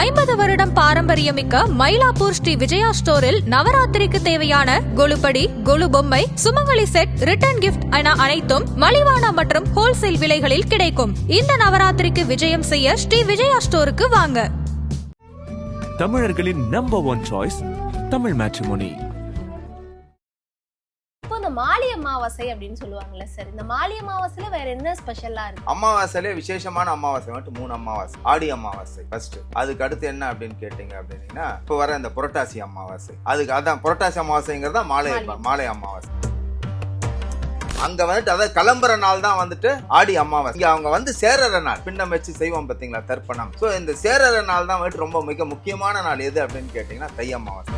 ஐம்பது வருடம் பாரம்பரியமிக்க மயிலாப்பூர் ஸ்ரீ விஜயா ஸ்டோரில் நவராத்திரிக்கு தேவையான கொலுபடி கொலு பொம்மை சுமங்கலி செட் ரிட்டர்ன் கிஃப்ட் என அனைத்தும் மலிவான மற்றும் ஹோல்சேல் விலைகளில் கிடைக்கும். இந்த நவராத்திரிக்கு விஜயம் செய்ய ஸ்ரீ விஜயா ஸ்டோருக்கு வாங்க. தமிழர்களின் number one choice Tamil matrimony அமாவாசை அப்படின்னு சொல்லுவாங்கல்ல சார் இந்த மாலி அமாவாசையில வேற என்ன ஸ்பெஷலா இருக்கு? அமாவாசையிலே விசேஷமான அமாவாசை மட்டும் மூணு அமாவாசை. ஆடி அமாவாசை ஃபர்ஸ்ட் அதுக்கு அடுத்து என்ன அப்படின்னு கேட்டீங்க அப்படின்னீங்கன்னா இப்போ வர இந்த புரட்டாசி அமாவாசை. அதுக்கு அதான் புரட்டாசி அமாவாசைங்கிறது மாலை மாலை. அமாவாசை. அங்க வந்துட்டு அதாவது கிளம்புற நாள் தான் வந்துட்டு ஆடி அமாவாசை. இங்க அவங்க வந்து சேரற நாள். பின்னம் வச்சு செய்வோம் பாத்தீங்களா தர்ப்பணம். சோ இந்த சேரற நாள் தான் வந்துட்டு ரொம்ப மிக முக்கியமான நாள் எது அப்படின்னு கேட்டீங்கன்னா தை அமாவாசை.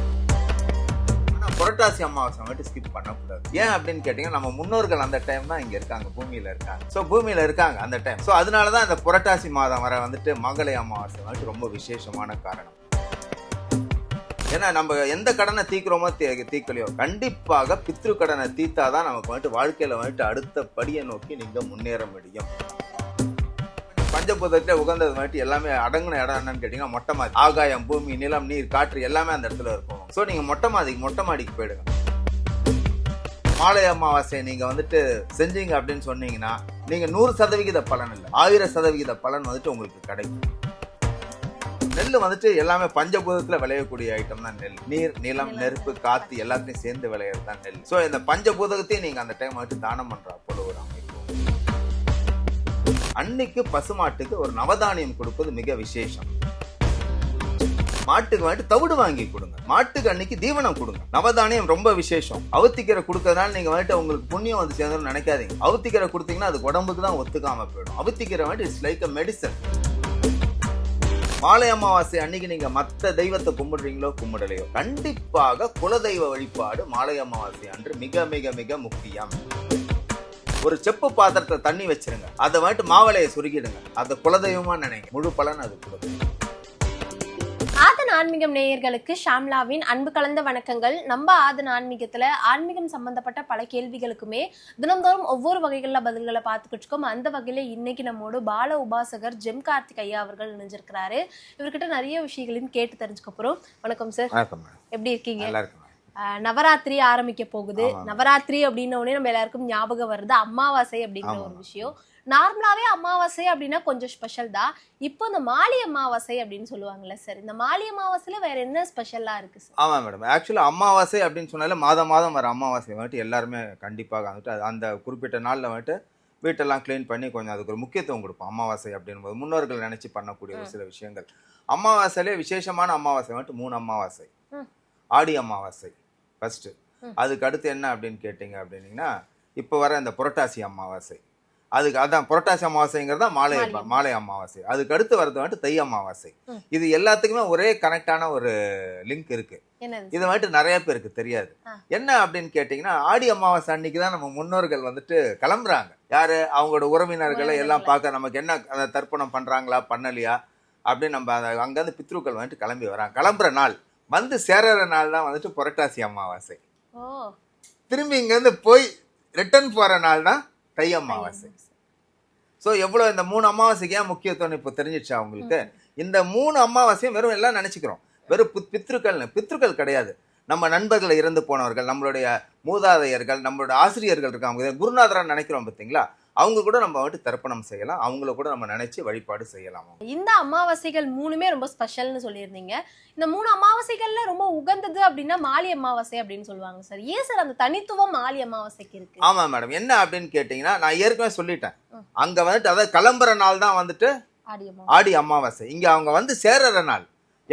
புரட்டாசி அமாவாசை வந்துட்டு ஸ்கிப் பண்ணக்கூடாது. ஏன் அப்படின்னு கேட்டீங்கன்னா நம்ம முன்னோர்கள் அந்த டைம் தான் இங்கே இருக்காங்க பூமியில் இருக்காங்க. ஸோ பூமியில் இருக்காங்க அந்த டைம் ஸோ அதனால தான் இந்த புரட்டாசி மாதம் வர வந்துட்டு மகளை அமாவாசை வந்துட்டு ரொம்ப விசேஷமான காரணம். ஏன்னா நம்ம எந்த கடனை தீக்கிறோமோ தீ- தீக்கலையோ கண்டிப்பாக பித்ரு கடனை தீத்தாதான் நமக்கு வந்துட்டு வாழ்க்கையில் வந்துட்டு அடுத்த படியை நோக்கி நீங்கள் முன்னேற முடியும். பஞ்சபூதத்தில் உகந்தது வந்துட்டு எல்லாமே அடங்கின இடம் என்னன்னு கேட்டீங்கன்னா மொட்டை மாதிரி ஆகாயம் பூமி நிலம் நீர் காற்று எல்லாமே அந்த இடத்துல இருக்கும். சோ நீங்க மொட்டை மாடிக்கு மொட்டை மாடிக்கு போயிடுங்க. மாலை அமாவாசை நீங்க வந்துட்டு செஞ்சீங்க அப்படின்னு சொன்னீங்கன்னா நீங்க நூறு சதவிகித பலன் இல்லை. ஆயிரம் சதவிகித பலன் வந்துட்டு உங்களுக்கு கிடைக்கும். நெல் வந்துட்டு எல்லாமே பஞ்சபூதத்துல விளையக்கூடிய ஐட்டம் தான் நெல். நீர் நிலம் நெருப்பு காத்து எல்லாத்தையும் சேர்ந்து விளையிறது தான் நெல். சோ இந்த பஞ்சபூதத்தையும் நீங்க அந்த டைம் வந்துட்டு தானம் பண்ற போல ஒரு அமைப்பு. அன்னைக்கு பசுமாட்டுக்கு ஒரு நவதானியம் கொடுப்பது மிக விசேஷம். மாட்டுக்கு வந்துட்டு தவிடு வாங்கி கொடுங்க. மாட்டுக்கு அன்னைக்கு தீவனம் கொடுங்க. நவதானியம் ரொம்ப விசேஷம். அவுத்திக்கீரை கொடுக்கறதுனால நீங்க வந்துட்டு உங்களுக்கு புண்ணியம் வந்து சேர்ந்தோம்னு நினைக்காதீங்க. அவுத்திக்கீரை கொடுத்தீங்கன்னா அது உடம்புக்கு தான் ஒத்துக்காம போயிடும். அவுத்திக்கீரை வந்துட்டு இட்ஸ் லைக் அ மெடிசன் மாலை அமாவாசை அன்னைக்கு நீங்க மத்த தெய்வத்தை கும்பிடுறீங்களோ கும்பிடலையோ கண்டிப்பாக குலதெய்வ வழிபாடு மாலை அமாவாசை அன்று மிக மிக மிக முக்கியம். ஒரு செப்பு பாத்திரத்தை தண்ணி வச்சிருங்க. அதை வந்துட்டு மாவளையை சுருக்கிடுங்க. அதை குலதெய்வமா நினைங்க. முழு பலன் அது கொடுக்கும். ஆதன் ஆன்மீகம் நேயர்களுக்கு ஷாம்லாவின் அன்பு கலந்த வணக்கங்கள். நம்ம ஆதன் ஆன்மீகத்துல ஆன்மீகம் சம்பந்தப்பட்ட பல கேள்விகளுக்குமே தினந்தோறும் ஒவ்வொரு வகைகள்ல பதில்களை பார்த்துக்கிட்டு இருக்கோம். அந்த வகையில இன்னைக்கு நம்மோடு பால உபாசகர் ஜெம் கார்த்திக் ஐயா அவர்கள் இணைஞ்சிருக்கிறாரு. இவர்கிட்ட நிறைய விஷயங்களையும் கேட்டு தெரிஞ்சுக்க போறோம். வணக்கம் சார். எப்படி இருக்கீங்க? நவராத்திரி ஆரம்பிக்க போகுது. நவராத்திரி அப்படின்ன உடனே நம்ம எல்லாருக்கும் ஞாபகம் வருது. அமாவாசை அப்படிங்கிற. ஒரு விஷயம். நார்மலாவே அமாவாசை அப்படின்னா கொஞ்சம் ஸ்பெஷல் தான். இப்போ இந்த மாலி அமாவாசை அப்படின்னு சொல்லுவாங்கல்ல சார் இந்த மாலி அமாவாசையில வேற என்ன ஸ்பெஷலா இருக்கு சார் ஆமா மேடம் ஆக்சுவலா அமாவாசை அப்படின்னு சொன்னாலே மாதம் மாதம் வர அமாவாசை வந்துட்டு எல்லாருமே கண்டிப்பாக வந்துட்டு அந்த குறிப்பிட்ட நாள்ல வந்துட்டு வீட்டெல்லாம் க்ளீன் பண்ணி கொஞ்சம் அதுக்கு ஒரு முக்கியத்துவம் கொடுப்போம். அமாவாசை அப்படின்போது முன்னோர்கள் நினைச்சு பண்ணக்கூடிய ஒரு சில விஷயங்கள். அமாவாசையிலே விசேஷமான அமாவாசை வந்துட்டு மூணு அமாவாசை. ஆடி அமாவாசை ஃபர்ஸ்ட் ம். அதுக்கு அடுத்து என்ன அப்படின்னு கேட்டீங்க அப்படின்னீங்கன்னா இப்போ வர இந்த புரட்டாசி அமாவாசை. அதுக்கு அதான் புரட்டாசி அமாவாசைங்கிறது தான் மாலை மாலை. அமாவாசை. அதுக்கு அடுத்து வரது வந்துட்டு தை அமாவாசை. இது எல்லாத்துக்குமே ஒரே கனெக்டான ஒரு லிங்க் இருக்கு. இது வந்துட்டு நிறைய பேருக்கு தெரியாது. என்ன அப்படின்னு கேட்டீங்கன்னா ஆடி அமாவாசை அன்னைக்கு தான் நம்ம முன்னோர்கள் வந்துட்டு கிளம்புறாங்க. யாரு? அவங்களோட உறவினர்களை எல்லாம். பார்க்க நமக்கு என்ன அந்த தர்ப்பணம் பண்றாங்களா பண்ணலையா? அப்படின்னு நம்ம அந்த அங்கேருந்து பித்ருக்கள் வந்துட்டு கிளம்பி வராங்க. கிளம்புற நாள். வந்து சேரற நாள் தான் வந்துட்டு புரட்டாசி அமாவாசை. திரும்பி இங்கேருந்து போய் ரிட்டர்ன் போற நாள் தான் தை அமாவாசை ஸோ எவ்வளோ இந்த மூணு அமாவாசைக்கு ஏன் முக்கியத்துவம் இப்போ தெரிஞ்சிடுச்சா உங்களுக்கு? இந்த மூணு அமாவாசையும் வெறும் எல்லாம் நினச்சிக்கிறோம். வெறும் புத் பித்ருக்கள்னு பித்ருக்கள் கிடையாது. நம்ம நண்பர்கள் இறந்து போனவர்கள் நம்மளுடைய மூதாதையர்கள் நம்மளோட ஆசிரியர்கள் இருக்காங்க. குருநாதரா நினைக்கிறோம் பார்த்தீங்களா அவங்க கூட நம்ம வந்துட்டு தர்ப்பணம் செய்யலாம். அவங்கள கூட நம்ம நினைச்சு வழிபாடு செய்யலாம். இந்த அமாவாசைகள் மூணுமே ரொம்ப ஸ்பெஷல்னு சொல்லியிருந்தீங்க. இந்த மூணு அமாவாசைகள்ல ரொம்ப உகந்தது அப்படின்னா மாலி அமாவாசை அப்படின்னு சொல்லுவாங்க சார். ஏன் சார் அந்த தனித்துவம் மாலி அமாவாசைக்கு இருக்கு? ஆமா மேடம் என்ன அப்படின்னு கேட்டிங்கன்னா நான் ஏற்கனவே சொல்லிட்டேன். அங்க வந்துட்டு அதாவது கிளம்புற நாள் தான் வந்துட்டு ஆடி அமாவாசை. ஆடி அமாவாசை. இங்க அவங்க வந்து சேர்ற நாள்.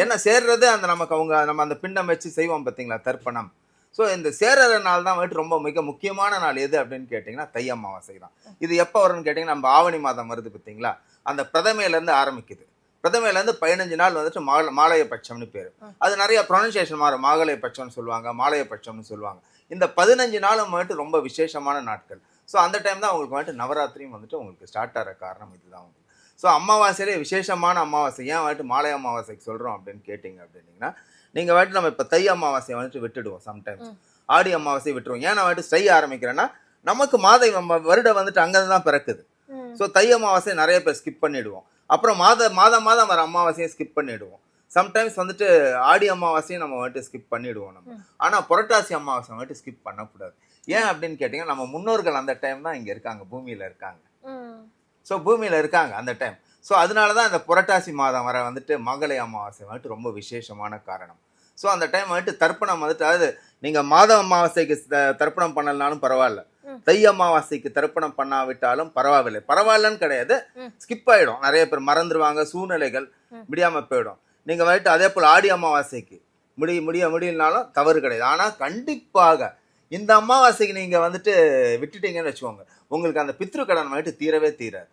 என்ன சேர்றது அந்த நமக்கு அவங்க நம்ம அந்த பிண்டம் வச்சு செய்வோம் பார்த்தீங்களா தர்ப்பணம். ஸோ இந்த சேரர நாள் தான் வந்துட்டு ரொம்ப மிக முக்கியமான நாள். எது அப்படின்னு கேட்டிங்கன்னா தை அமாவாசை தான். இது எப்போ வரும்னு கேட்டிங்கன்னா நம்ம ஆவணி மாதம் வருது பார்த்தீங்களா? அந்த பிரதமையிலேருந்து ஆரம்பிக்குது. பிரதமையிலேருந்து பதினஞ்சு நாள் வந்துட்டு மால மாலைய பட்சம்னு பேர். அது நிறைய ப்ரொனன்சியேஷன் மாறும் மாகலைய பட்சம்னு சொல்லுவாங்க மாலைய பட்சம்னு சொல்லுவாங்க. இந்த பதினஞ்சு நாளும் வந்துட்டு ரொம்ப விசேஷமான நாட்கள். ஸோ அந்த டைம் தான் உங்களுக்கு வந்துட்டு நவராத்திரியும் வந்துட்டு உங்களுக்கு ஸ்டார்ட் ஆகிற காரணம் இதுதான். உங்களுக்கு ஸோ அமாவாசையிலே விசேஷமான அமாவாசை. ஏன் வந்துட்டு மாலை அமாவாசைக்கு சொல்கிறோம் அப்படின்னு கேட்டிங்க அப்படின்னீங்கன்னா நீங்கள் வந்துட்டு நம்ம இப்போ தை அமாவாசையை வந்துட்டு விட்டுடுவோம் சம்டைம்ஸ். ஆடி அமாவாசையை விட்டுருவோம். ஏன் நான் வந்துட்டு ஸ்டை ஆரம்பிக்கிறேன்னா நமக்கு மாதை நம்ம வருடம் வந்துட்டு அங்கே தான் பிறக்குது. ஸோ தை அமாவாசை நிறைய பேர் ஸ்கிப் பண்ணிடுவோம். அப்புறம் மாத மாதம் மாதம் வர அமாவாசையை ஸ்கிப் பண்ணிடுவோம். சம்டைம்ஸ் வந்துட்டு ஆடி அமாவாசையும் நம்ம வந்துட்டு ஸ்கிப் பண்ணிடுவோம் நம்ம. ஆனா புரட்டாசி அமாவாசை வந்துட்டு ஸ்கிப் பண்ணக்கூடாது. ஏன் அப்படின்னு கேட்டீங்கன்னா நம்ம முன்னோர்கள் அந்த டைம் தான் இங்க இருக்காங்க பூமியில இருக்காங்க. ஸோ பூமியில இருக்காங்க அந்த டைம் ஸோ அதனால தான் இந்த புரட்டாசி மாதம் வர வந்துட்டு மகளை அமாவாசை வந்துட்டு ரொம்ப விசேஷமான காரணம் ஸோ அந்த டைம் வந்துட்டு தர்ப்பணம் வந்துட்டு அதாவது நீங்க மாத அமாவாசைக்கு தர்ப்பணம் பண்ணலனாலும் பரவாயில்ல. தை அமாவாசைக்கு தர்ப்பணம் பண்ணாவிட்டாலும் பரவாயில்லை பரவாயில்லன்னு கிடையாது. ஸ்கிப் ஆயிடும் நிறைய பேர் மறந்துடுவாங்க சூழ்நிலைகள் ம். முடியாம போயிடும் நீங்க வந்துட்டு அதே போல் ஆடி அமாவாசைக்கு முடி முடிய முடியலனாலும் தவறு கிடையாது ஆனா கண்டிப்பாக இந்த அமாவாசைக்கு நீங்க வந்துட்டு விட்டுட்டீங்கன்னு வச்சுக்கோங்க உங்களுக்கு அந்த பித்ரு கடன் வந்துட்டு தீரவே தீராது.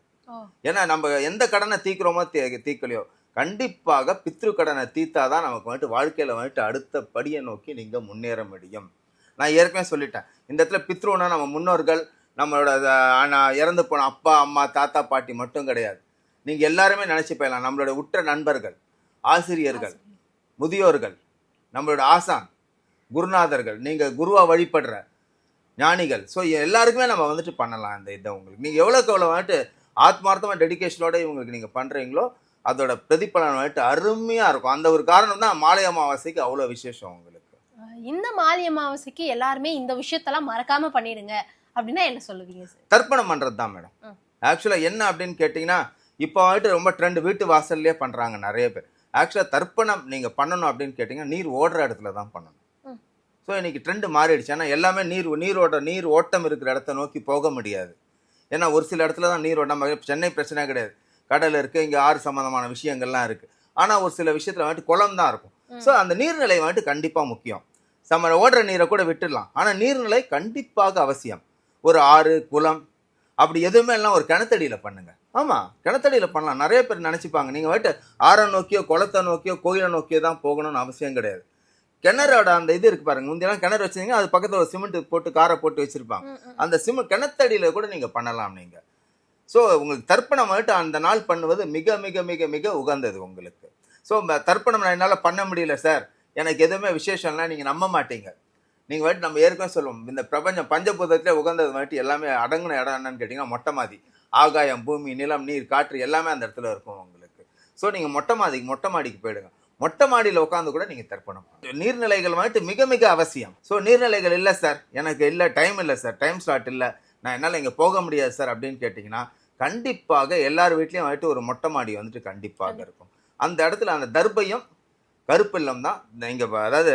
ஏன்னா நம்ம எந்த கடனை தீக்கிறோமோ தீ- தீக்கலையோ கண்டிப்பாக பித்ரு கடனை தீத்தாதான் நமக்கு வந்துட்டு வாழ்க்கையில வந்துட்டு அடுத்த படியை நோக்கி நீங்க முன்னேற முடியும். நான் ஏற்கனவே சொல்லிட்டேன். இந்த இடத்துல பித்ருனா நம்ம முன்னோர்கள் நம்மளோட இறந்து போன அப்பா அம்மா தாத்தா பாட்டி மட்டும் கிடையாது. நீங்க எல்லாருமே நினைச்சு போயிடலாம். நம்மளோட உற்ற நண்பர்கள் ஆசிரியர்கள் முதியோர்கள் நம்மளோட ஆசான் குருநாதர்கள் நீங்க குருவா வழிபடுற ஞானிகள். ஸோ எல்லாருக்குமே நம்ம வந்துட்டு பண்ணலாம் இந்த இதை உங்களுக்கு. நீங்க எவ்வளோக்கு எவ்வளோ வந்துட்டு ஆத்மார்த்தமா டெடிகேஷனோட இவங்களுக்கு நீங்க பண்றீங்களோ அதோட பிரதிபலன் வந்துட்டு அருமையா இருக்கும். அந்த ஒரு காரணம் தான் மாலை அமாவாசைக்கு அவ்வளோ விசேஷம் உங்களுக்கு. இந்த மாலி அமாவாசைக்கு எல்லாருமே இந்த விஷயத்தெல்லாம் மறக்காம பண்ணிடுங்க அப்படின்னா என்ன சொல்லுவீங்க சார் தர்ப்பணம் பண்றது தான் மேடம். ஆக்சுவலாக என்ன அப்படின்னு கேட்டிங்கன்னா இப்போ வந்துட்டு ரொம்ப ட்ரெண்ட் வீட்டு வாசல்லே பண்றாங்க நிறைய பேர். ஆக்சுவலாக தர்ப்பணம் நீங்க பண்ணணும் அப்படின்னு கேட்டிங்கன்னா நீர் ஓடுற இடத்துல தான் பண்ணணும். ஸோ இன்னைக்கு ட்ரெண்ட் மாறிடுச்சு. ஏன்னா எல்லாமே நீர் நீரோட நீர் ஓட்டம் இருக்கிற இடத்த நோக்கி போக முடியாது. ஏன்னா ஒரு சில இடத்துல தான் நீர் நம்ம சென்னை பிரச்சனை கிடையாது. கடல் இருக்கு இங்க ஆறு சம்பந்தமான விஷயங்கள்லாம் இருக்கு. ஆனா ஒரு சில விஷயத்துல வந்துட்டு குளம் தான் இருக்கும். ஸோ அந்த நீர்நிலை வந்துட்டு கண்டிப்பா முக்கியம். நம்ம ஓடுற நீரை கூட விட்டுடலாம். ஆனா நீர்நிலை கண்டிப்பாக அவசியம். ஒரு ஆறு குளம் அப்படி எதுவுமே எல்லாம் ஒரு கிணத்தடியில பண்ணுங்க. ஆமா கிணத்தடியில பண்ணலாம். நிறைய பேர் நினைச்சுப்பாங்க. நீங்க வந்துட்டு ஆறை நோக்கியோ குளத்தை நோக்கியோ கோயிலை நோக்கியோ தான் போகணும்னு அவசியம் கிடையாது. கிணறோட அந்த இது இருக்கு பாருங்க. முந்தையெல்லாம் கிணறு வச்சிருந்தீங்க அது பக்கத்துல ஒரு சிமெண்ட் போட்டு காரை போட்டு வச்சிருப்பாங்க. அந்த சிமெண்ட் கிணத்தடியில கூட நீங்க பண்ணலாம் நீங்க. ஸோ உங்களுக்கு தர்ப்பணம் வந்துட்டு அந்த நாள் பண்ணுவது மிக மிக மிக மிக உகந்தது உங்களுக்கு. ஸோ தர்ப்பணம் நான் என்னால் பண்ண முடியல சார் எனக்கு எதுவுமே விசேஷம்லாம் நீங்கள் நம்ப மாட்டீங்க. நீங்கள் வந்துட்டு நம்ம ஏற்கனவே சொல்லுவோம் இந்த பிரபஞ்சம் பஞ்சபூதத்திலே உகந்தது வந்துட்டு எல்லாமே அடங்கின இடம் என்னன்னு கேட்டிங்கன்னா மொட்டை மாதி ஆகாயம் பூமி நிலம் நீர் காற்று எல்லாமே அந்த இடத்துல இருக்கும் உங்களுக்கு. ஸோ நீங்கள் மொட்டை மாடிக்கு மொட்டை மாடிக்கு போயிடுங்க. மொட்டை மாடியில் உட்காந்து கூட நீங்கள் தர்ப்பணம். நீர்நிலைகள் வந்துட்டு மிக மிக அவசியம். ஸோ நீர்நிலைகள் இல்லை சார் எனக்கு இல்லை டைம் இல்லை சார் டைம் ஸ்லாட் இல்லை. நான் என்னால் இங்கே போக முடியாது சார் அப்படின்னு கேட்டிங்கன்னா கண்டிப்பாக எல்லார் வீட்லேயும் வந்துட்டு ஒரு மொட்டை மாடி வந்துட்டு கண்டிப்பாக இருக்கும். அந்த இடத்துல அந்த தர்பையும் கருப்பில்லம் தான். இங்கே அதாவது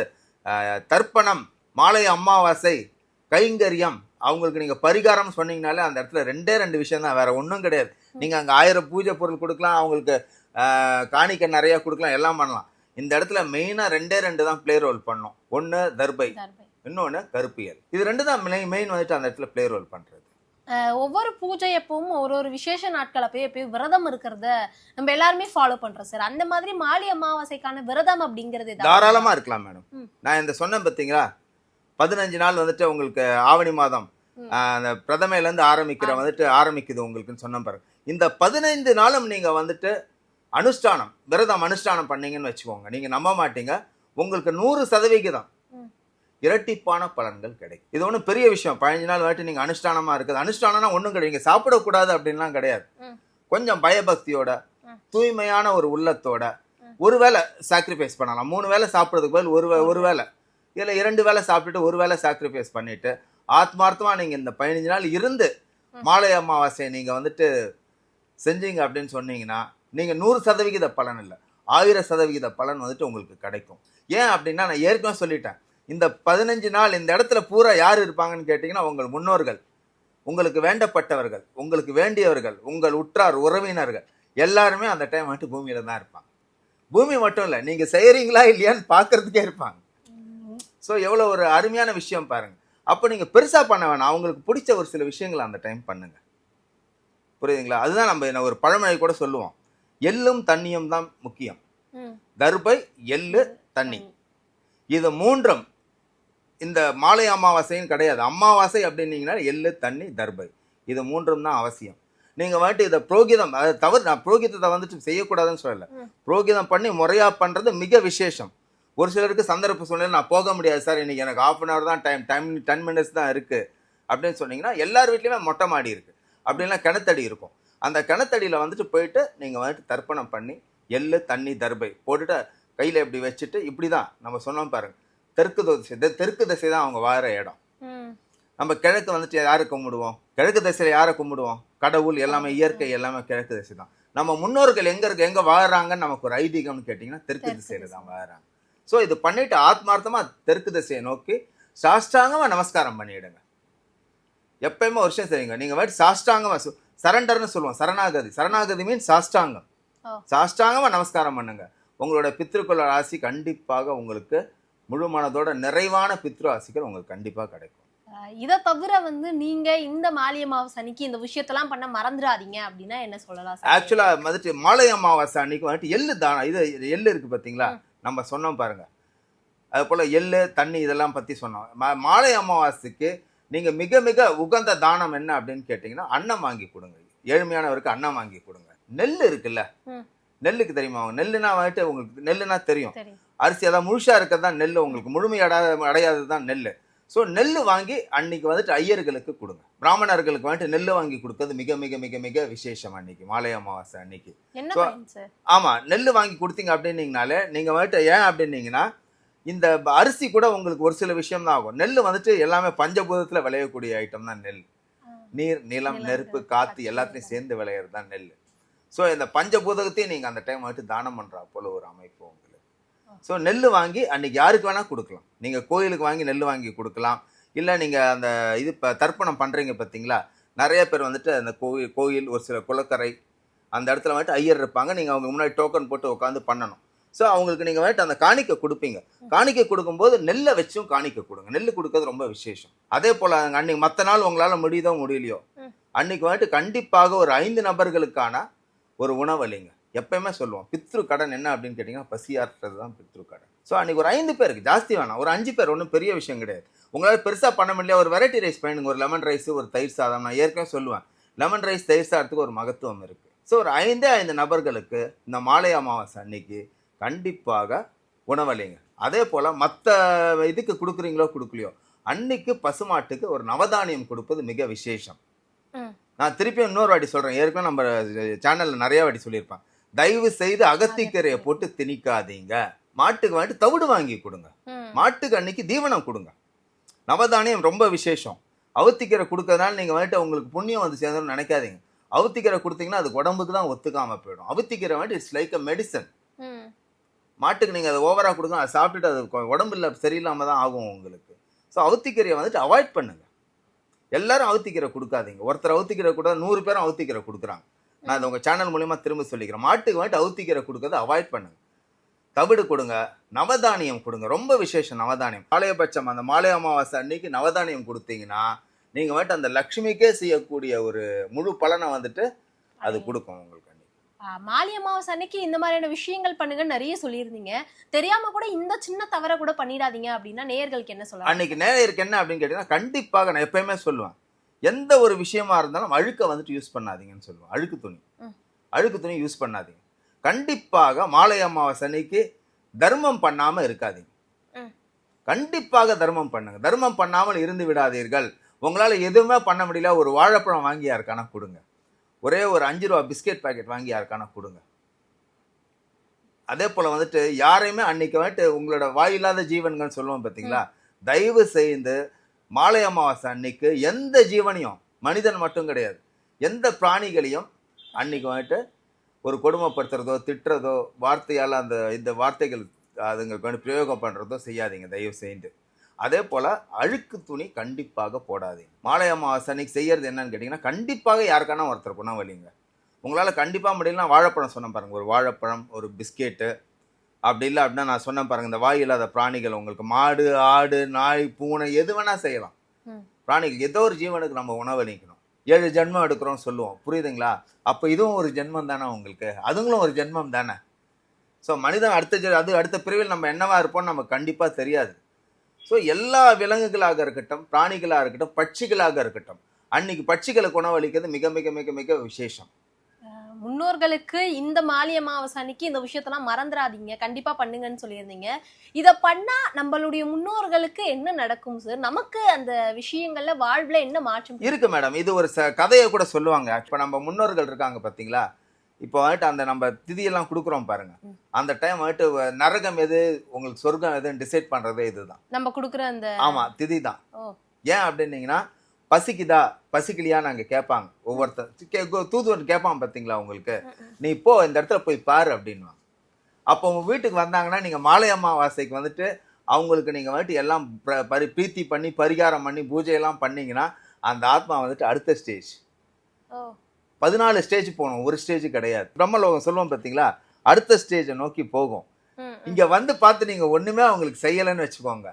தர்ப்பணம் மாலை அமாவாசை கைங்கரியம் அவங்களுக்கு நீங்கள் பரிகாரம் சொன்னீங்கனாலே அந்த இடத்துல ரெண்டே ரெண்டு விஷயம் தான். வேற ஒன்றும் கிடையாது. நீங்கள் அங்கே ஆயிரம் பூஜை பொருள் கொடுக்கலாம் அவங்களுக்கு காணிக்கை நிறைய கொடுக்கலாம் எல்லாம் பண்ணலாம். இந்த இடத்துல மெயினாக ரெண்டே ரெண்டு தான் ப்ளே ரோல் பண்ணும். ஒன்று தர்பை. இன்னொன்று கருப்பியல். இது ரெண்டு தான் மெயின் மெயின் வந்துட்டு அந்த இடத்துல ப்ளே ரோல் பண்ணுறது அஹ் ஒவ்வொரு பூஜை எப்பவும் ஒரு ஒரு விசேஷ நாட்கள் அப்பயும் எப்பயும் விரதம் இருக்கிறத நம்ம எல்லாருமே ஃபாலோ பண்றோம் சார் அந்த மாதிரி மாலி அமாவாசைக்கான விரதம் அப்படிங்கிறது தாராளமா இருக்கலாம் மேடம். நான் இந்த சொன்னேன் பார்த்தீங்களா பதினஞ்சு நாள் வந்துட்டு உங்களுக்கு ஆவணி மாதம். அந்த பிரதமையில இருந்து ஆரம்பிக்கிற வந்துட்டு ஆரம்பிக்குது உங்களுக்குன்னு சொன்ன பாருங்க. இந்த பதினைந்து நாளும் நீங்க வந்துட்டு அனுஷ்டானம் விரதம் அனுஷ்டானம் பண்ணீங்கன்னு வச்சுக்கோங்க நீங்க நம்ப மாட்டீங்க உங்களுக்கு நூறு சதவிகிதம். இரட்டிப்பான பலன்கள் கிடைக்கும் இது ஒன்றும் பெரிய விஷயம் பதினஞ்சு நாள் வந்துட்டு நீங்க அனுஷ்டானமா இருக்குது அனுஷ்டானம்னா ஒன்றும் கிடையாது நீங்க சாப்பிடக்கூடாது அப்படின்லாம் கிடையாது. கொஞ்சம் பயபக்தியோட. தூய்மையான ஒரு உள்ளத்தோட. ஒரு வேளை சாக்ரிஃபைஸ் பண்ணலாம் மூணு வேளை சாப்பிட்றதுக்கு பதில் ஒரு ஒரு வேளை இல்லை இரண்டு வேளை சாப்பிட்டுட்டு ஒரு வேளை சாக்ரிஃபைஸ் பண்ணிட்டு ஆத்மார்த்தமா நீங்க இந்த பதினஞ்சு நாள் இருந்து. மாலை அமாவாசையை நீங்க வந்துட்டு செஞ்சீங்க அப்படின்னு சொன்னீங்கன்னா நீங்கள் நூறு சதவிகித பலன் இல்லை. ஆயிரம் சதவிகித பலன் வந்துட்டு உங்களுக்கு கிடைக்கும். ஏன் அப்படின்னா நான் ஏற்கனவே சொல்லிட்டேன். இந்த பதினஞ்சு நாள் இந்த இடத்துல பூரா யார் இருப்பாங்கன்னு கேட்டிங்கன்னா உங்கள் முன்னோர்கள். உங்களுக்கு வேண்டப்பட்டவர்கள் உங்களுக்கு வேண்டியவர்கள் உங்கள் உற்றார் உறவினர்கள். எல்லாருமே அந்த டைம் வந்துட்டு பூமியில தான் இருப்பாங்க. பூமி மட்டும் இல்லை நீங்கள் செய்கிறீங்களா இல்லையான்னு பார்க்கறதுக்கே இருப்பாங்க. ஸோ எவ்வளோ ஒரு அருமையான விஷயம் பாருங்கள் அப்போ நீங்கள் பெருசாக பண்ண வேணாம். அவங்களுக்கு பிடிச்ச ஒரு சில விஷயங்களை அந்த டைம் பண்ணுங்கள் புரியுதுங்களா? அதுதான் நம்ம என்ன ஒரு பழமொழி கூட சொல்லுவோம். எள்ளும் தண்ணியும் தான் முக்கியம். தர்பை எள்ளு தண்ணி. இது மூன்றும் இந்த மாலை அமாவாசைன்னு கிடையாது. அமாவாசை அப்படின்னீங்கன்னா எள்ளு தண்ணி தர்பை இது மூன்றும் தான் அவசியம். நீங்க வந்துட்டு இதை புரோகிதம் அதை தவிர நான் புரோகிதத்தை வந்துட்டு செய்யக்கூடாதுன்னு சொல்லல. புரோகிதம் பண்ணி முறையா பண்றது மிக விசேஷம். ஒரு சிலருக்கு சந்தர்ப்ப சூழ்நிலை நான் போக முடியாது சார் இன்னைக்கு எனக்கு half அன் ஹவர் தான் டைம் டைம் டென் மினிட்ஸ் தான் இருக்கு. அப்படின்னு சொன்னீங்கன்னா எல்லார் வீட்லயுமே மொட்டை மாடி இருக்கு. அப்படின்னா கிணத்தடி இருக்கும். அந்த கிணத்தடியில வந்துட்டு போயிட்டு நீங்க வந்துட்டு தர்ப்பணம் பண்ணி எள்ளு தண்ணி தர்பை போட்டுட்டு கையில இப்படி வச்சுட்டு இப்படிதான் நம்ம சொன்னோம் பாருங்க. தெற்கு திசை தெற்கு திசை தான் அவங்க வார இடம். நம்ம கிழக்கு வந்துட்டு யாரை கும்பிடுவோம்? கிழக்கு திசையில யாரை கும்பிடுவோம்? கடவுள் எல்லாமே இயற்கை எல்லாமே கிழக்கு திசை தான். நம்ம முன்னோர்கள் எங்க இருக்கு எங்க வாழறாங்கன்னு நமக்கு ஒரு ஐதீகம்னு கேட்டீங்கன்னா தெற்கு திசையில திசை. தான் வாழறாங்க. சோ இது பண்ணிட்டு ஆத்மார்த்தமா தெற்கு திசையை நோக்கி சாஷ்டாங்கமா நமஸ்காரம் பண்ணிடுங்க. எப்பயுமே ஒரு விஷயம் செய்யுங்க நீங்க வந்து சாஷ்டாங்கமா சரண்டர்னு சொல்லுவோம். சரணாகதி. சரணாகதி மீன் சாஷ்டாங்கம். ஓ. சாஷ்டாங்கமா நமஸ்காரம் பண்ணுங்க. உங்களோட பித்ருக்குள்ள ராசி கண்டிப்பாக உங்களுக்கு முழு மனதோட நிறைவான பித்ரு ஆசிகள் உங்களுக்கு கண்டிப்பா கிடைக்கும். இதை தவிர வந்து நீங்க இந்த மாலியமாவு சனிக்கு இந்த விஷயத்தெல்லாம் பண்ண மறந்துடாதீங்க அப்படின்னா என்ன சொல்லலாம் சார்? ஆக்சுவலா வந்துட்டு மாலை அமாவாசை அன்னைக்கு வந்துட்டு எள்ளு தானம் இது எள்ளு இருக்கு பாத்தீங்களா? நம்ம சொன்னோம் பாருங்க. அது போல எள்ளு தண்ணி இதெல்லாம் பத்தி சொன்னோம். மாலை அமாவாசைக்கு நீங்க மிக மிக உகந்த தானம் என்ன அப்படின்னு கேட்டீங்கன்னா அன்னம் வாங்கி கொடுங்க. ஏழ்மையானவருக்கு அன்னம் வாங்கி கொடுங்க. நெல் இருக்குல்ல. நெல்லுக்கு தெரியுமா? நெல்லுனா வந்துட்டு உங்களுக்கு நெல்லுனா தெரியும். அரிசி அதான் முழுசா இருக்கிறது தான் நெல் உங்களுக்கு முழுமை அடையாத அடையாதது தான் நெல் ஸோ நெல் வாங்கி அன்னைக்கு வந்துட்டு ஐயர்களுக்கு கொடுங்க. பிராமணர்களுக்கு வந்துட்டு நெல் வாங்கி கொடுக்கறது மிக மிக மிக மிக விசேஷம் அன்னைக்கு. மாலை அமாவாசை அன்னைக்கு. ஆமா நெல் வாங்கி கொடுத்தீங்க அப்படின்னீங்கனாலே நீங்க வந்துட்டு ஏன் அப்படின்னீங்கன்னா இந்த அரிசி கூட உங்களுக்கு ஒரு சில விஷயம் தான் ஆகும். நெல் வந்துட்டு எல்லாமே பஞ்சபூதத்துல விளையக்கூடிய ஐட்டம் தான் நெல். நீர் நிலம் நெருப்பு காற்று, எல்லாத்தையும் சேர்ந்து விளையிறது தான் நெல். ஸோ இந்த பஞ்சபூதகத்தையும் நீங்க அந்த டைம் வந்துட்டு தானம் பண்றா போல ஒரு அமைப்பு உங்களுக்கு. ஸோ நெல் வாங்கி அன்னைக்கு யாருக்கு வேணா கொடுக்கலாம். நீங்க கோயிலுக்கு வாங்கி நெல் வாங்கி கொடுக்கலாம். இல்ல நீங்க அந்த இது இப்ப தர்ப்பணம் பண்றீங்க பாத்தீங்களா? நிறைய பேர் வந்துட்டு அந்த கோயில் கோயில் ஒரு சில குளக்கரை அந்த இடத்துல வந்துட்டு ஐயர் இருப்பாங்க. நீங்க அவங்க முன்னாடி டோக்கன் போட்டு உட்காந்து பண்ணணும். ஸோ அவங்களுக்கு நீங்க வந்துட்டு அந்த காணிக்கை கொடுப்பீங்க. காணிக்கை கொடுக்கும்போது நெல்லை வச்சும் காணிக்கை கொடுங்க. நெல் கொடுக்கறது ரொம்ப விசேஷம். அதே போல அன்னைக்கு மற்ற நாள் உங்களால முடியுதோ முடியலையோ. அன்னைக்கு வந்துட்டு கண்டிப்பாக ஒரு ஐந்து நபர்களுக்கான ஒரு உணவளிங்க எப்பயுமே சொல்லுவோம் பித்ரு கடன் என்ன? அப்படின்னு கேட்டீங்கன்னா பசியாற்றுறது தான் பித்ரு கடன். ஸோ அன்னைக்கு ஒரு ஐந்து பேருக்கு ஜாஸ்தி வேணாம். ஒரு அஞ்சு பேர் ஒன்றும் பெரிய விஷயம் கிடையாது. உங்களால் பெருசா பண்ண முடியல. ஒரு வெரைட்டி ரைஸ் பண்ணுங்க ஒரு லெமன் ரைஸ் ஒரு தயிர் சாதம். நான் ஏற்கனவே சொல்லுவேன். லெமன் ரைஸ் தயிர் சாதத்துக்கு ஒரு மகத்துவம் இருக்கு. ஸோ ஒரு ஐந்தே ஐந்து நபர்களுக்கு இந்த மாலை அமாவாசை அன்னைக்கு கண்டிப்பாக உணவளிங்க. அதே போல மற்ற இதுக்கு கொடுக்குறீங்களோ கொடுக்கலையோ அன்னைக்கு பசுமாட்டுக்கு ஒரு நவதானியம் கொடுப்பது மிக விசேஷம். நான் திருப்பியும் இன்னொரு வாட்டி சொல்றேன். ஏற்கனவே நம்ம சேனல்ல நிறைய வாட்டி சொல்லியிருப்பேன். தயவு செய்து அகத்திக்கரையை போட்டு திணிக்காதீங்க. மாட்டுக்கு வந்துட்டு தவிடு வாங்கி கொடுங்க. மாட்டுக்கு அன்னைக்கு தீவனம் கொடுங்க. நவதானியம் ரொம்ப விசேஷம். அவுத்திக்கரை கொடுக்கறதுனால நீங்க வந்துட்டு உங்களுக்கு புண்ணியம் வந்து சேர்ந்தோம்னு நினைக்காதீங்க. அவுத்திக்கரை கொடுத்தீங்கன்னா அது உடம்புக்கு தான் ஒத்துக்காம போயிடும். அவுத்திக்கரை வந்துட்டு இட்ஸ் லைக் அ மெடிசன். மாட்டுக்கு நீங்கள் அதை ஓவராக கொடுங்க அதை சாப்பிட்டுட்டு அது உடம்புல சரியில்லாம தான் ஆகும் உங்களுக்கு. ஸோ அவுத்திக்கீரையை வந்துட்டு அவாய்ட் பண்ணுங்க. எல்லாரும் அவுத்திக்கீரை கொடுக்காதீங்க. ஒருத்தர் அவுத்திக்கீரை கூட நூறு பேரும் அவுத்திக்கீரை கொடுக்குறாங்க. நான் இதை உங்கள் சேனல் மூலியமா திரும்ப சொல்லிக்கிறேன். மாட்டுக்கு வந்துட்டு அவுத்திக்கீரை கொடுக்கறத அவாய்ட் பண்ணுங்க. தவிடு கொடுங்க நவதானியம் கொடுங்க. ரொம்ப விசேஷம் நவதானியம். ஆலயபட்சம் அந்த மாலை அமாவாசை அன்னைக்கு நவதானியம் கொடுத்தீங்கன்னா நீங்க வந்துட்டு அந்த லக்ஷ்மிக்கே செய்யக்கூடிய ஒரு முழு பலனை வந்துட்டு அது கொடுக்கும் உங்களுக்கு. மாலி அமாவாசை அன்னைக்கு இந்த மாதிரியான விஷயங்கள் பண்ணுங்க நிறைய சொல்லியிருந்தீங்க. தெரியாம கூட இந்த சின்ன தவற கூட பண்ணிடாதீங்க அப்படின்னா நேயர்களுக்கு என்ன சொல்லலாம்? அன்னைக்கு நேருக்கு என்ன அப்படின்னு கேட்டீங்கன்னா கண்டிப்பாக நான் எப்பயுமே சொல்லுவேன். எந்த ஒரு விஷயமா இருந்தாலும் அழுக்க வந்துட்டு யூஸ் பண்ணாதீங்கன்னு சொல்லுவேன். அழுக்கு துணி. அழுக்கு துணி யூஸ் பண்ணாதீங்க. கண்டிப்பாக மாலை அமாவாசை அன்னைக்கு தர்மம் பண்ணாம இருக்காதீங்க. கண்டிப்பாக தர்மம் பண்ணுங்க. தர்மம் பண்ணாமல் இருந்து விடாதீர்கள். உங்களால எதுவுமே பண்ண முடியல. ஒரு வாழைப்பழம் வாங்கி யாருக்கான கொடுங்க. ஒரே ஒரு அஞ்சு ரூபா பிஸ்கெட் பாக்கெட் வாங்கி யாருக்கான கொடுங்க. அதே போல் வந்துட்டு யாரையுமே அன்னைக்கு வந்துட்டு உங்களோட வாயில்லாத ஜீவன்கள் சொல்லுவோம் பார்த்தீங்களா தயவு செய்து மாலை அமாவாசை அன்னைக்கு எந்த ஜீவனையும் மனிதன் மட்டும் கிடையாது எந்த பிராணிகளையும் அன்னைக்கு வந்துட்டு ஒரு கொடுமைப்படுத்துறதோ திட்டுறதோ வார்த்தையால் அந்த இந்த வார்த்தைகள் அதுங்களுக்கு வந்து பிரயோகம் பண்ணுறதோ செய்யாதீங்க தயவு செய்து. அதே போல் அழுக்கு துணி கண்டிப்பாக போடாதீங்க. மாலை அமாவாசை அன்னைக்கு செய்யறது என்னன்னு கேட்டிங்கன்னா கண்டிப்பாக யாருக்கான ஒருத்தர் உணவளிங்க உங்களால் கண்டிப்பாக முடியலனா வாழைப்பழம் சொன்ன பாருங்க. ஒரு வாழைப்பழம் ஒரு பிஸ்கெட்டு அப்படி இல்லை அப்படின்னா நான் சொன்ன பாருங்க இந்த வாய் இல்லாத பிராணிகள் உங்களுக்கு மாடு ஆடு நாய் பூனை எது வேணால் செய்யலாம். பிராணிகள் ஏதோ ஒரு ஜீவனுக்கு நம்ம உணவளிக்கணும். ஏழு ஜென்மம் எடுக்கிறோம் சொல்லுவோம். புரியுதுங்களா? அப்போ இதுவும் ஒரு ஜென்மம் தானே உங்களுக்கு? அதுங்களும் ஒரு ஜென்மம் தானே? ஸோ மனிதன் அடுத்த அது அடுத்த பிரிவில் நம்ம என்னவா இருப்போம்னு நமக்கு கண்டிப்பாக தெரியாது. ஸோ எல்லா விலங்குகளாக இருக்கட்டும் பிராணிகளாக இருக்கட்டும் பட்சிகளாக இருக்கட்டும் அன்னைக்கு பட்சிகளுக்கு உணவளிக்கிறது மிக மிக மிக மிக விசேஷம். முன்னோர்களுக்கு இந்த மாலி அமாவாசை அன்னைக்கு இந்த விஷயத்தெல்லாம் மறந்துடாதீங்க. கண்டிப்பா பண்ணுங்கன்னு சொல்லியிருந்தீங்க. இத பண்ணா நம்மளுடைய முன்னோர்களுக்கு என்ன நடக்கும் சார் நமக்கு அந்த விஷயங்கள்ல வாழ்வுல என்ன மாற்றம் இருக்கு மேடம் இது ஒரு கதையை கூட சொல்லுவாங்க. இப்போ நம்ம முன்னோர்கள் இருக்காங்க பார்த்தீங்களா இப்போ வந்துட்டு அந்த நம்ம திதியெல்லாம் கொடுக்குறோம் பாருங்க. அந்த டைம் வந்துட்டு நரகம் எது உங்களுக்கு சொர்க்கம் எதுன்னு டிசைட் பண்றதே இதுதான். நம்ம கொடுக்குற அந்த ஆமா திதி தான் ஏன் அப்படின்னீங்கன்னா பசிக்குதா பசிக்கலையா நாங்க கேட்பாங்க. ஒவ்வொருத்தர் தூதுவன் கேட்பான் பார்த்தீங்களா உங்களுக்கு? நீ இப்போ இந்த இடத்துல போய் பாரு அப்படின்வாங்க அப்போ உங்க வீட்டுக்கு வந்தாங்கன்னா நீங்க மாலை அமாவாசைக்கு வந்துட்டு அவங்களுக்கு நீங்க வந்துட்டு எல்லாம் பிர- பரி பிரீத்தி பண்ணி பரிகாரம் பண்ணி பூஜை எல்லாம் பண்ணீங்கன்னா அந்த ஆத்மா வந்துட்டு அடுத்த ஸ்டேஜ் பதினாலு ஸ்டேஜ் போகணும். ஒரு ஸ்டேஜ் கிடையாது. பிரம்மலோகம் சொல்லுவோம் பார்த்தீங்களா? அடுத்த ஸ்டேஜை நோக்கி போகும். இங்க வந்து பார்த்து நீங்க ஒண்ணுமே அவங்களுக்கு செய்யலைன்னு வச்சுக்கோங்க.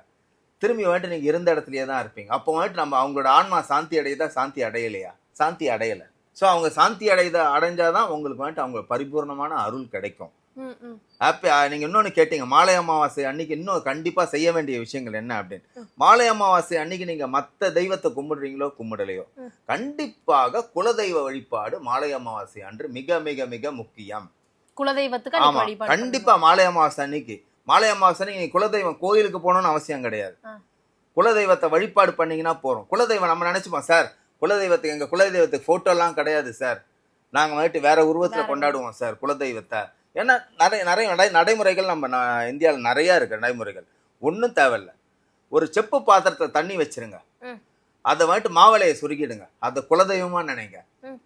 திரும்பி வந்துட்டு நீங்க இருந்த இடத்துலயே தான் இருப்பீங்க. அப்போ வந்துட்டு நம்ம அவங்களோட ஆன்மா சாந்தி அடையுதா? சாந்தி அடையலையா? சாந்தி அடையல. ஸோ அவங்க சாந்தி அடையுத அடைஞ்சாதான் உங்களுக்கு வந்துட்டு அவங்க பரிபூர்ணமான அருள் கிடைக்கும். ம், ம். அப்ப அஹ், நீங்க இன்னொன்னு கேட்டீங்க மாலை அமாவாசை அன்னைக்கு இன்னும் கண்டிப்பா செய்ய வேண்டிய விஷயங்கள் என்ன அப்படின்னு. மாலை அமாவாசை அன்னைக்கு நீங்க மத்த தெய்வத்தை கும்பிடுறீங்களோ கும்பிடலையோ. கண்டிப்பாக குலதெய்வ வழிபாடு மாலை அமாவாசை அன்று மிக மிக மிக முக்கியம். குலதெய்வத்துக்கு அன்னைக்கு ஆமா. வழிபாடு கண்டிப்பா மாலை அமாவாசை அன்னைக்கு. மாலை அமாவாசை அன்னைக்கு நீங்க குலதெய்வம் கோயிலுக்கு போகணும்னு அவசியம் கிடையாது. குலதெய்வத்தை வழிபாடு பண்ணீங்கன்னா போறோம். குலதெய்வம் நம்ம நினைச்சுப்போம் சார் குலதெய்வத்துக்கு எங்க குலதெய்வத்துக்கு போட்டோ எல்லாம் கிடையாது சார். நாங்க வந்துட்டு வேற உருவத்துல. கொண்டாடுவோம் சார் குலதெய்வத்தை. ஏன்னா நிறைய நிறைய நடை நடைமுறைகள் நம்ம இந்தியாவில் நிறைய இருக்கு நடைமுறைகள். ஒன்றும் தேவையில்ல. ஒரு செப்பு பாத்திரத்துல தண்ணி வச்சிருங்க. அதை வந்துட்டு மாவளையை சுருக்கிடுங்க. அதை குலதெய்வமா நினைங்க.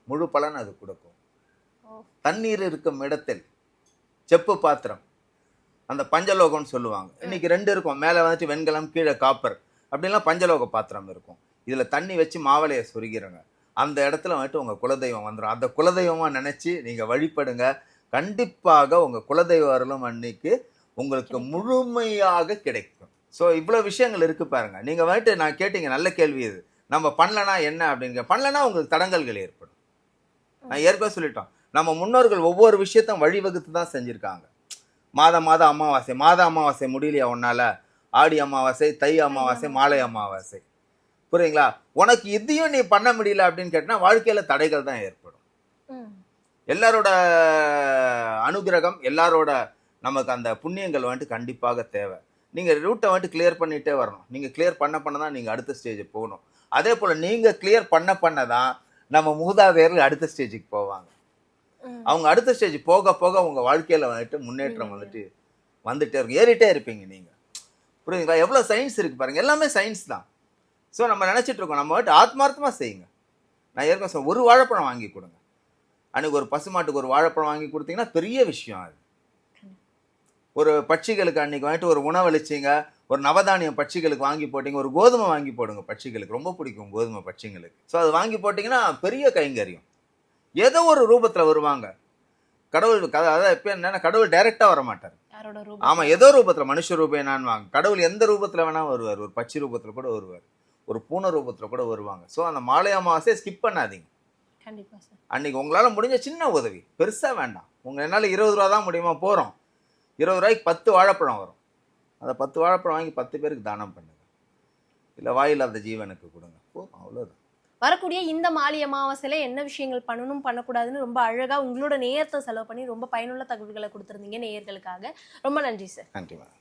முழு பலன் அது கொடுக்கும். தண்ணீர் இருக்கும் இடத்தில் செப்பு பாத்திரம். அந்த பஞ்சலோகம்னு சொல்லுவாங்க. இன்னைக்கு ரெண்டு இருக்கும். மேலே வந்துட்டு வெண்கலம் கீழே காப்பர். அப்படிலாம் பஞ்சலோக பாத்திரம் இருக்கும். இதில் தண்ணி வச்சு மாவளையை சொருகிருங்க அந்த இடத்துல வந்துட்டு உங்கள் குலதெய்வம் வந்துடும் அந்த குலதெய்வமாக நினச்சி நீங்கள் வழிபடுங்க. கண்டிப்பாக உங்கள் குலதெய்வ அருளும் அன்னைக்கு உங்களுக்கு முழுமையாக கிடைக்கும். ஸோ இவ்வளோ விஷயங்கள் இருக்கு பாருங்க. நீங்கள் வந்துட்டு நான் கேட்டீங்க நல்ல கேள்வி இது. நம்ம பண்ணலனா என்ன அப்படிங்க. பண்ணலனா உங்களுக்கு தடங்கல்கள் ஏற்படும். நான் ஏற்கனவே சொல்லிட்டோம். நம்ம முன்னோர்கள் ஒவ்வொரு விஷயத்தையும் வழிவகுத்து தான் செஞ்சுருக்காங்க. மாத மாத அமாவாசை மாத அமாவாசை முடியலையா உன்னால? ஆடி அமாவாசை தை அமாவாசை மாலை அமாவாசை. புரியுங்களா? உனக்கு இதையும் நீ பண்ண முடியல அப்படின்னு கேட்டினா வாழ்க்கையில தடைகள் தான் ஏற்படும். எல்லாரோட அனுகிரகம் எல்லாரோட நமக்கு அந்த புண்ணியங்கள் வந்துட்டு கண்டிப்பாக தேவை. நீங்க ரூட்டை வந்துட்டு கிளியர் பண்ணிட்டே வரணும். நீங்க கிளியர் பண்ண பண்ண தான் நீங்க அடுத்த ஸ்டேஜ் போகணும். அதே போல நீங்க கிளியர் பண்ண பண்ண தான் நம்ம மூதாதையர்கள் அடுத்த ஸ்டேஜுக்கு போவாங்க. அவங்க அடுத்த ஸ்டேஜ் போக போக உங்க வாழ்க்கையில வந்துட்டு முன்னேற்றம் வந்துட்டு வந்துட்டே இருக்கும். ஏறிட்டே இருப்பீங்க நீங்க. புரியுதுங்களா? எவ்வளவு சயின்ஸ் இருக்கு பாருங்க. எல்லாமே சயின்ஸ் தான். ஸோ நம்ம நினைச்சிட்டு இருக்கோம். நம்ம வந்துட்டு ஆத்மார்த்தமா செய்யுங்க. நான் ஏற்கனவே ஒரு வாழைப்பழம் வாங்கி கொடுங்க. அன்னைக்கு ஒரு பசுமாட்டுக்கு ஒரு வாழைப்பழம் வாங்கி கொடுத்தீங்கன்னா பெரிய விஷயம் அது. ஒரு பட்சிகளுக்கு அன்னைக்கு வந்துட்டு ஒரு உணவளிச்சிங்க ஒரு நவதானியம் பட்சிகளுக்கு வாங்கி போட்டீங்க ஒரு கோதுமை வாங்கி போடுங்க பட்சிகளுக்கு. ரொம்ப பிடிக்கும் கோதுமை பட்சிங்களுக்கு. ஸோ அது வாங்கி போட்டிங்கன்னா பெரிய கைங்கரியம். ஏதோ ஒரு ரூபத்தில் வருவாங்க. கடவுள் க- அதாவது இப்போ என்னன்னா கடவுள் டைரெக்டாக வர மாட்டார் யாரோட ரூபம் ஆமா ஏதோ ரூபத்துல மனுஷ ரூபேனான்னு வாங்க. கடவுள் எந்த ரூபத்துல வேணா வருவார். ஒரு பச்சை ரூபத்துல கூட வருவார். ஒரு பூனை ரூபத்துல கூட வருவாங்க. ஸோ அந்த மாலை அமாவாசையை ஸ்கிப் பண்ணாதீங்க. கண்டிப்பா சார். அன்னைக்கு உங்களால முடிஞ்ச சின்ன உதவி. பெருசா வேண்டாம். உங்க என்னால இருபது ரூபா தான் முடியுமா போறோம். இருபது ரூபாய்க்கு பத்து வாழைப்பழம் வரும். அந்த பத்து வாழைப்பழம் வாங்கி பத்து பேருக்கு தானம் பண்ணுங்க. இல்ல வாயில்லாத ஜீவனுக்கு கொடுங்க. போதும் அவ்வளவுதான். வரக்கூடிய இந்த மாலி அமாவாசையில என்ன விஷயங்கள் பண்ணணும் பண்ணக்கூடாதுன்னு ரொம்ப அழகா உங்களோட நேரத்தை செலவு பண்ணி ரொம்ப பயனுள்ள தகவல்களை கொடுத்துருந்தீங்க நேயர்களுக்காக. ரொம்ப நன்றி சார். நன்றி மேடம்.